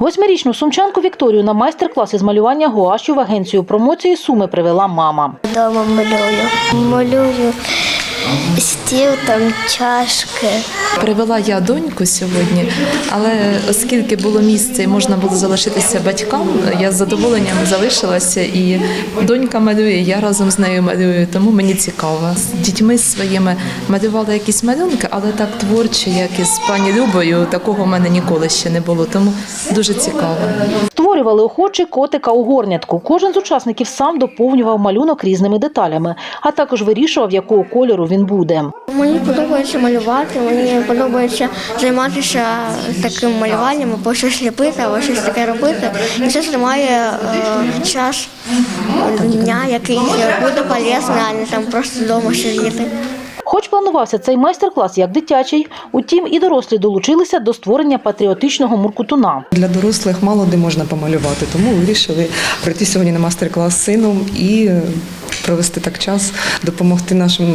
Восьмирічну сумчанку Вікторію на майстер-клас із малювання гуашю в агенцію промоції Суми привела мама. Дома малюю. Малюю стіл, там чашки. Привела я доньку сьогодні, але оскільки було місце і можна було залишитися батькам, я з задоволенням залишилася і донька малює, я разом з нею малюю, тому мені цікаво. З дітьми своїми малювала якісь малюнки, але так творчі, як із пані Любою, такого в мене ніколи ще не було, тому дуже цікаво. Створювали охочі котика у горнятку. Кожен з учасників сам доповнював малюнок різними деталями, а також вирішував, якого кольору він буде. Мені подобається малювати, мені подобається займатися таким малюванням, або щось ліпити, або щось таке робити. І це займає е, час дня, який буде полезний, а не там просто вдома сидіти. Хоч планувався цей майстер-клас як дитячий, утім і дорослі долучилися до створення патріотичного муркутуна. Для дорослих мало де можна помалювати, тому вирішили прийти сьогодні на майстер-клас з сином і е, провести так час, допомогти нашим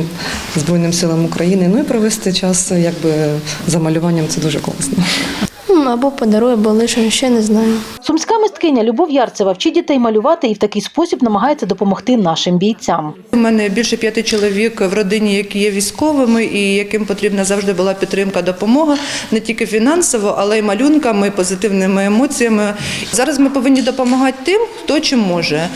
Збройним силам України. Ну і провести час е, якби за малюванням це дуже класно. Або подарує, або лише ще не знаю. Сумська мисткиня Любов Ярцева вчить дітей малювати і в такий спосіб намагається допомогти нашим бійцям. У мене більше п'яти чоловік в родині, які є військовими, і яким потрібна завжди була підтримка, допомога не тільки фінансово, але й малюнками, позитивними емоціями. Зараз ми повинні допомагати тим, хто чим може.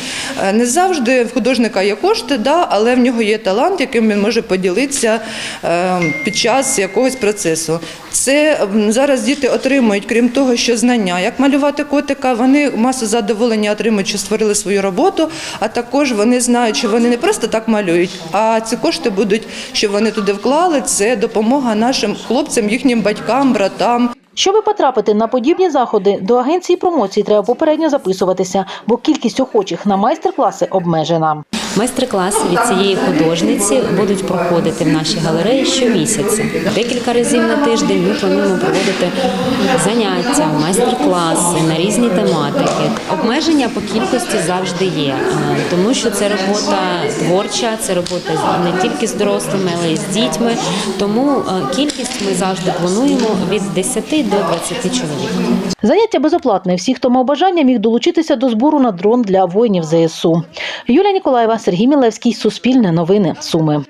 Е, Не завжди в художника є кошти, да, але в нього є талант, яким він може поділитися е, під час якогось процесу. Це зараз діти отримують, крім того, що знання, як малювати котика, вони масу задоволення отримують, що створили свою роботу, а також вони знають, що вони не просто так малюють, а ці кошти будуть, що вони туди вклали. Це допомога нашим хлопцям, їхнім батькам, братам. Щоби потрапити на подібні заходи, до агенції промоції треба попередньо записуватися, бо кількість охочих на майстер-класи обмежена. Майстер-класи від цієї художниці будуть проходити в нашій галереї щомісяця. Декілька разів на тиждень ми плануємо проводити заняття, майстер-класи на різні тематики. Обмеження по кількості завжди є, е, тому що це робота творча, це робота не тільки з дорослими, але й з дітьми. Тому е, кількість ми завжди плануємо від 10 до 20 чоловік. Заняття безоплатне. Всі, хто мав бажання, міг долучитися до збору на дрон для воїнів ЗСУ. Юлія Ніколаєва, Сергій Мілевський, Суспільне новини, Суми.